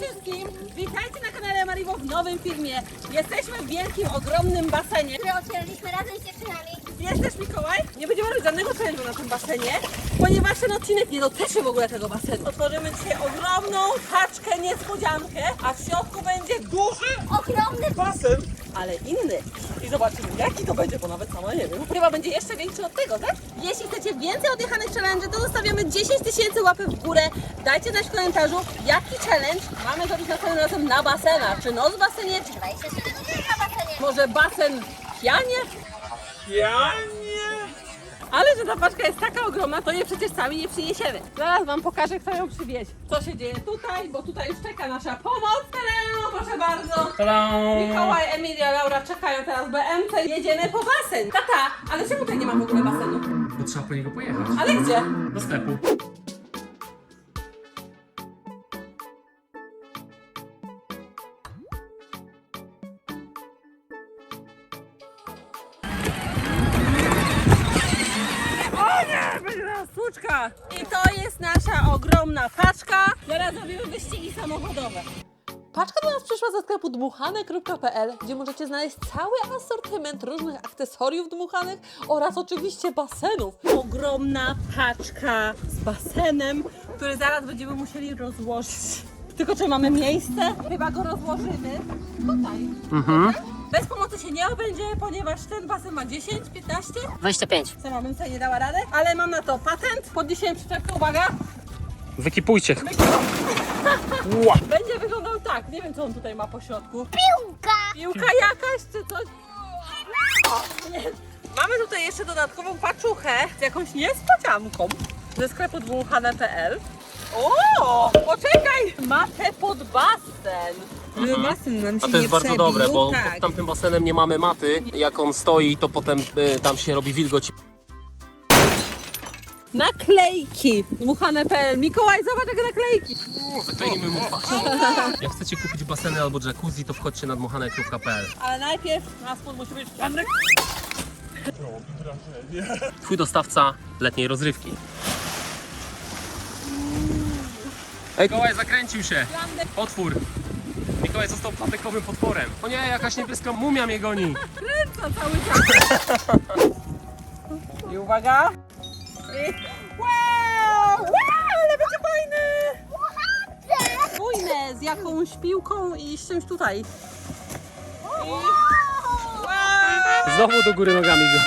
wszystkim! Witajcie na kanale Mariwo w nowym filmie. Jesteśmy w wielkim, ogromnym basenie. które otwieraliśmy razem z dziewczynami. Jest też Mikołaj. Nie będziemy robić żadnego challenge'u na tym basenie, ponieważ ten odcinek nie dotyczy w ogóle tego basenu. Otworzymy dzisiaj ogromną taczkę niespodziankę, a w środku będzie duży Ogromny basen, ale inny. I zobaczymy, jaki to będzie, bo nawet sama nie wiem. Chyba będzie jeszcze większy od tego, tak? Jeśli chcecie więcej odjechanych challenge, to zostawiamy 10 tysięcy łapek w górę. Dajcie znać w komentarzu, jaki challenge mamy zrobić następnym razem na basenach. Czy noc w basenie, czy 27 godzin na basenie. może basen w pianie? Ja nie. Ale że ta paczka jest taka ogromna, to je przecież sami nie przyniesiemy. Zaraz wam pokażę, kto ją przywieźć. Co się dzieje tutaj, bo tutaj już czeka nasza pomoc. Tada, proszę bardzo. Mikołaj, Emilia, Laura czekają teraz BMC. Jedziemy po basen. Tata, ale czemu tutaj nie ma w ogóle basenu? Bo trzeba po niego pojechać. Ale gdzie? Do sklepu. Jest nasza ogromna paczka. Teraz robimy wyścigi samochodowe. Paczka do nas przyszła ze sklepu dmuchane.pl, gdzie możecie znaleźć cały asortyment różnych akcesoriów dmuchanych oraz oczywiście basenów. Ogromna paczka z basenem, który zaraz będziemy musieli rozłożyć. Tylko czy mamy miejsce? Chyba go rozłożymy tutaj. Bez pomocy się nie obędzie, ponieważ ten basen ma 10, 15. 25. Sama bym sobie nie dała rady, ale mam na to patent. Podniesiemy przyczepkę, uwaga. Wykipujcie. Będzie wyglądał tak. Nie wiem, co on tutaj ma po środku. Piłka! Piłka jakaś czy coś? O, nie. Mamy tutaj jeszcze dodatkową paczuchę z jakąś niespodzianką ze sklepu dmuchane.pl. O, poczekaj! Matę pod basen. Żeby basen nam się A to jest nie bardzo przebił. dobre, bo tak. pod tamtym basenem nie mamy maty. Jak on stoi, to potem y, tam się robi wilgoć. Naklejki dmuchane.pl. Mikołaj, zobacz jakie naklejki. Wyklejmy mu twarz. Jak chcecie kupić baseny albo jacuzzi, to wchodźcie na dmuchane.pl. Ale najpierw na spód musi być Janek. Twój dostawca letniej rozrywki. Ej, Mikołaj zakręcił się. Otwór. Mikołaj został platykowym potworem. O nie, jakaś niebieska mumia mnie goni. kręca cały czas. I uwaga. I... Wow! Wow! Ale będzie fajny! Spójne z jakąś piłką i z czymś tutaj. I... Wow! Znowu do góry nogami go.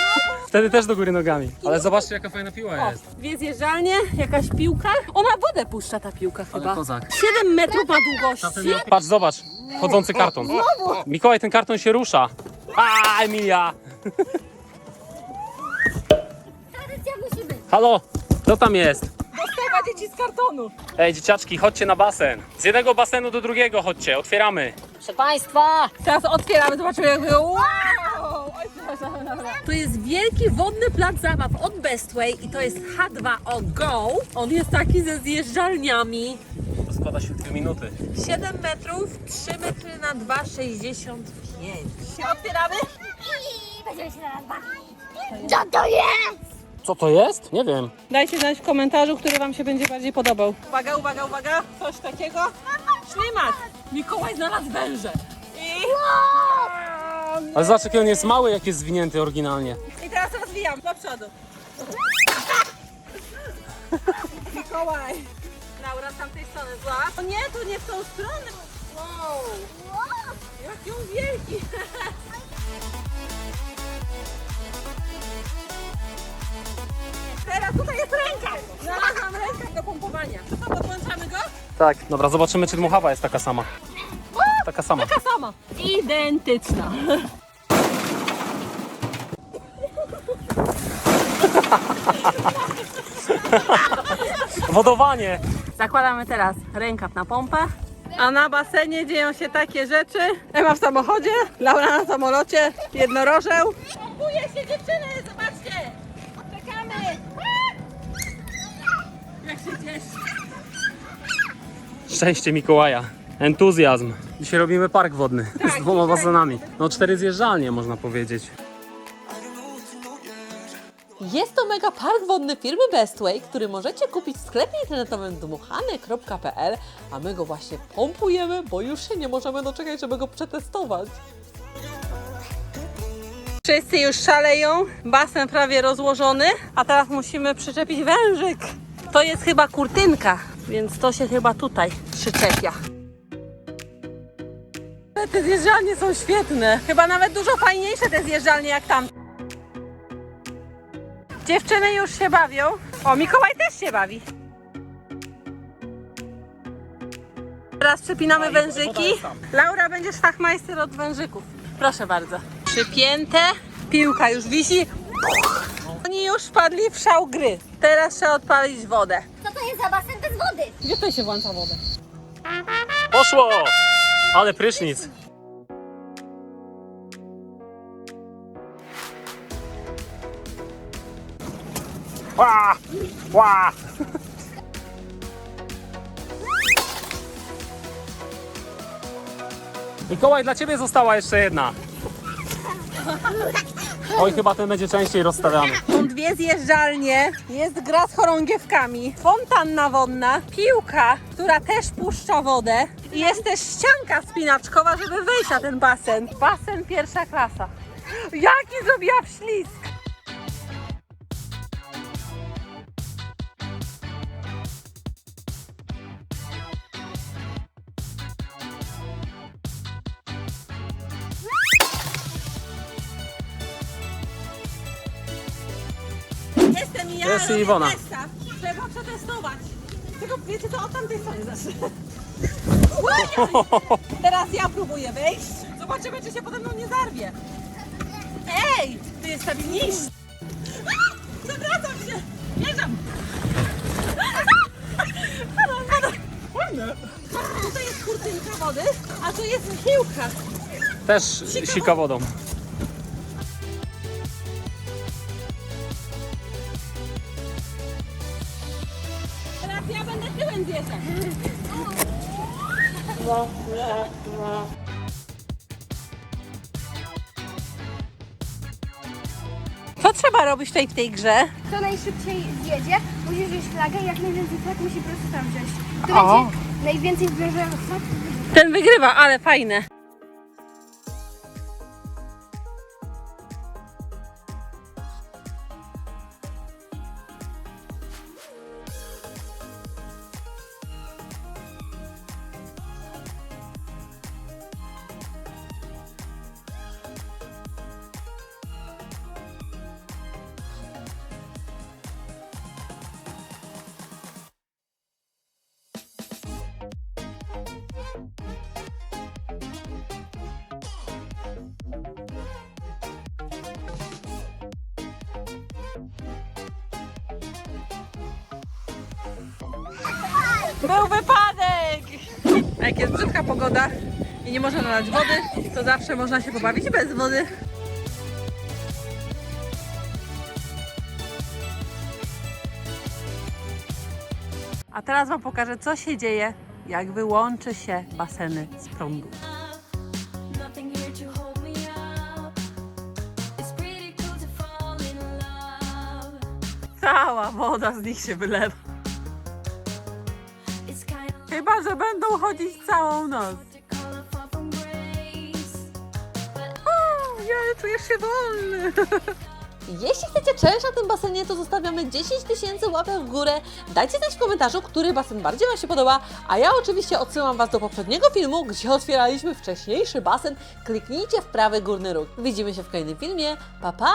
Wtedy też do góry nogami. Ale zobaczcie, jaka fajna piła O, jest. dwie zjeżdżalnie, jakaś piłka. Ona wodę puszcza ta piłka Ale chyba. kozak. 7 metrów ma długości. Patrz, zobacz. Chodzący karton. Mikołaj, ten karton się rusza. A, Emilia. Tradycja musi być. Halo, kto tam jest? Dostawa dzieci z kartonu. Ej, dzieciaczki, chodźcie na basen. Z jednego basenu do drugiego chodźcie, otwieramy. Proszę Państwa, Teraz otwieramy, zobaczymy jak było. Wow! Oj, przepraszam, dobra. To jest wielki wodny plac zabaw od Bestway i to jest H2O Go. On jest taki ze zjeżdżalniami. Składa się w dwie minuty. 7 metrów, 3 metry na 2,65. Otwieramy? I będziemy się bawić. Co to jest? Co to jest? Nie wiem. Dajcie znać w komentarzu, który Wam się będzie bardziej podobał. Uwaga, uwaga, uwaga. Coś takiego. Ślimak. Mikołaj znalazł węże. I... Ale zobacz, jaki on jest mały, jak jest zwinięty oryginalnie. I teraz rozwijam do przodu. Mikołaj. Laura z tamtej strony, zła. O nie, to nie w tą stronę. Wow. Jaki on wielki. Teraz tutaj jest ręka. Znalazłam rękę do pompowania. To co, podłączamy go? Tak. Dobra, zobaczymy, czy dmuchawa jest taka sama. Taka sama. Taka sama. Identyczna. Wodowanie. Zakładamy teraz rękaw na pompę. A na basenie dzieją się takie rzeczy. Ewa w samochodzie, Laura na samolocie, jednorożeł. Pompuje się dziewczyny, zobaczcie! Czekamy! Jak się cieszy. Szczęście Mikołaja. Entuzjazm. Dzisiaj robimy park wodny z dwoma basenami. No cztery zjeżdżalnie można powiedzieć. Jest to mega park wodny firmy Bestway, który możecie kupić w sklepie internetowym dmuchane.pl, a my go właśnie pompujemy, bo już się nie możemy doczekać, żeby go przetestować. Wszyscy już szaleją, basen prawie rozłożony, a teraz musimy przyczepić wężyk. To jest chyba kurtynka, więc to się chyba tutaj przyczepia. Te zjeżdżalnie są świetne. Chyba nawet dużo fajniejsze te zjeżdżalnie jak tam. Dziewczyny już się bawią. O, Mikołaj też się bawi. Teraz przepinamy wężyki. Laura będziesz fachmajster od wężyków. Proszę bardzo. Przypięte. Piłka już wisi. Oni już wpadli w szał gry. Teraz trzeba odpalić wodę. Co to jest za basen bez wody? Gdzie tutaj się włącza wodę? Poszło! Ale prysznic. Ła! Ła! Mikołaj, dla Ciebie została jeszcze jedna. Oj, chyba ten będzie częściej rozstawiany. Są dwie zjeżdżalnie, jest gra z chorągiewkami, fontanna wodna, piłka, która też puszcza wodę i jest też ścianka spinaczkowa, żeby wejść na ten basen. Basen pierwsza klasa. Jaki zrobiła ślizg! Ja, Jest i robię Iwona. testa. Trzeba przetestować. Tylko wiecie co, od tamtej strony zacznę. Teraz ja próbuję wejść. Zobaczymy, czy się pode mną nie zarwie. Ej, ty jest stabilniejszy. A! Zawracam się. Bierzam. Tutaj jest kurtynka wody, a tu jest piłka. Też sika wodą. Co trzeba robić tutaj w tej grze? Kto najszybciej zjedzie, musi wziąć flagę i jak najwięcej flag musi po prostu tam wziąć. Kto O. będzie najwięcej zbierze flag, Ten wygrywa, ale fajne. Był wypadek! A jak jest brzydka pogoda i nie można nalać wody, to zawsze można się pobawić bez wody. A teraz Wam pokażę, co się dzieje, jak wyłączy się baseny z prądu. Cała woda z nich się wylewa. Chodzić całą noc. O, ja czujesz się wolny. Jeśli chcecie challenge na tym basenie, to zostawiamy 10 tysięcy łapek w górę. Dajcie znać w komentarzu, który basen bardziej Wam się podoba, a ja oczywiście odsyłam Was do poprzedniego filmu, gdzie otwieraliśmy wcześniejszy basen. Kliknijcie w prawy górny róg. Widzimy się w kolejnym filmie. Pa, pa!